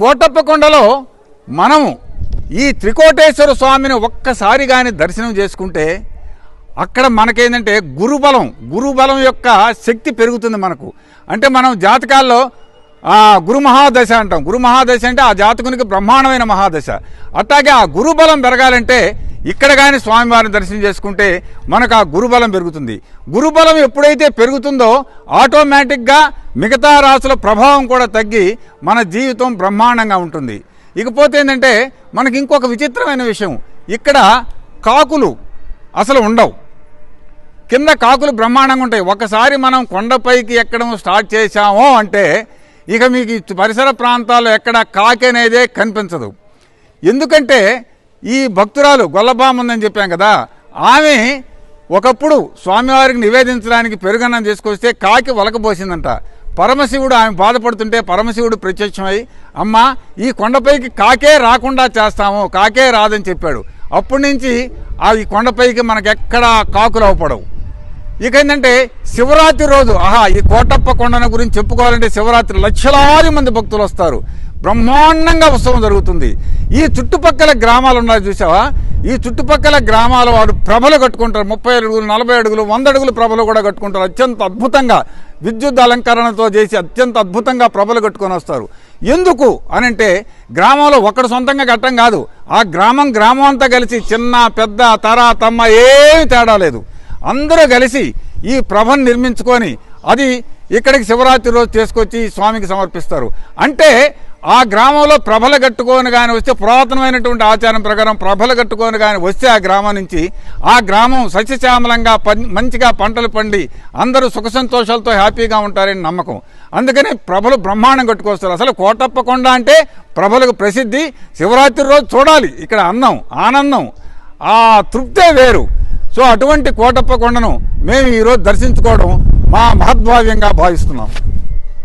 కోటప్పకొండలో మనము ఈ త్రికోటేశ్వర స్వామిని ఒక్కసారి కానీ దర్శనం చేసుకుంటే అక్కడ మనకేంటంటే గురుబలం గురుబలం యొక్క శక్తి పెరుగుతుంది మనకు. అంటే మనం జాతకాల్లో గురు మహాదశ అంటాం. గురు మహాదశ అంటే ఆ జాతకునికి బ్రహ్మాండమైన మహాదశ. అట్లాగే ఆ గురుబలం పెరగాలంటే ఇక్కడ కానీ స్వామివారిని దర్శనం చేసుకుంటే మనకు ఆ గురుబలం పెరుగుతుంది. గురుబలం ఎప్పుడైతే పెరుగుతుందో ఆటోమేటిక్గా మిగతా రాసుల ప్రభావం కూడా తగ్గి మన జీవితం బ్రహ్మాండంగా ఉంటుంది. ఇకపోతే ఏంటంటే మనకి ఇంకొక విచిత్రమైన విషయం. ఇక్కడ కాకులు అసలు ఉండవు. కింద కాకులు బ్రహ్మాండంగా ఉంటాయి. ఒకసారి మనం కొండపైకి ఎక్కడం స్టార్ట్ చేశామో అంటే ఇక మీకు పరిసర ప్రాంతాల్లో ఎక్కడ కాకి అనేదే కనిపించదు. ఎందుకంటే ఈ భక్తురాలు గొల్లభామ ఉందని చెప్పాం కదా ఆమె ఒకప్పుడు స్వామివారికి నివేదించడానికి పెరుగన్నం తీసుకొస్తే కాకి వలకపోసిందంట పరమశివుడు ఆమె బాధపడుతుంటే పరమశివుడు ప్రత్యక్షమై అమ్మ ఈ కొండపైకి కాకే రాకుండా చేస్తాము కాకే రాదని చెప్పాడు. అప్పటి నుంచి ఆ ఈ కొండపైకి మనకెక్కడా కాకులు అవపడవు. ఇక ఏంటంటే శివరాత్రి రోజు ఆహా ఈ కోటప్ప కొండన గురించి చెప్పుకోవాలంటే శివరాత్రి లక్షలాది మంది భక్తులు వస్తారు. బ్రహ్మాండంగా ఉత్సవం జరుగుతుంది. ఈ చుట్టుపక్కల గ్రామాలు ఉన్నాయి చూసావా ఈ చుట్టుపక్కల గ్రామాల వాడు ప్రభలు కట్టుకుంటారు. ముప్పై అడుగులు నలభై అడుగులు వంద అడుగులు ప్రభలు కూడా కట్టుకుంటారు. అత్యంత అద్భుతంగా విద్యుత్ అలంకరణతో చేసి అత్యంత అద్భుతంగా ప్రభలు కట్టుకొని వస్తారు. ఎందుకు అనంటే గ్రామంలో ఒకడు సొంతంగా కట్టడం కాదు. ఆ గ్రామం గ్రామం అంతా కలిసి చిన్న పెద్ద తర తమ్మ ఏమి తేడా లేదు. అందరూ కలిసి ఈ ప్రభను నిర్మించుకొని అది ఇక్కడికి శివరాత్రి రోజు తీసుకొచ్చి స్వామికి సమర్పిస్తారు. అంటే ఆ గ్రామంలో ప్రభలు కట్టుకొని కానీ వస్తే పురాతనమైనటువంటి ఆచారం ప్రకారం ప్రభలు కట్టుకొని కానీ వస్తే ఆ గ్రామం నుంచి ఆ గ్రామం సస్యశ్యామలంగా మంచిగా పంటలు పండి అందరూ సుఖ సంతోషాలతో హ్యాపీగా ఉంటారని నమ్మకం. అందుకని ప్రభలు బ్రహ్మాండం కట్టుకొస్తారు. అసలు కోటప్ప కొండ అంటే ప్రభలకు ప్రసిద్ధి. శివరాత్రి రోజు చూడాలి. ఇక్కడ అన్నం ఆనందం. ఆ తృప్తే వేరు. సో అటువంటి కోటప్ప కొండను మేము ఈరోజు దర్శించుకోవడం మా మహద్భావ్యంగా భావిస్తున్నాం.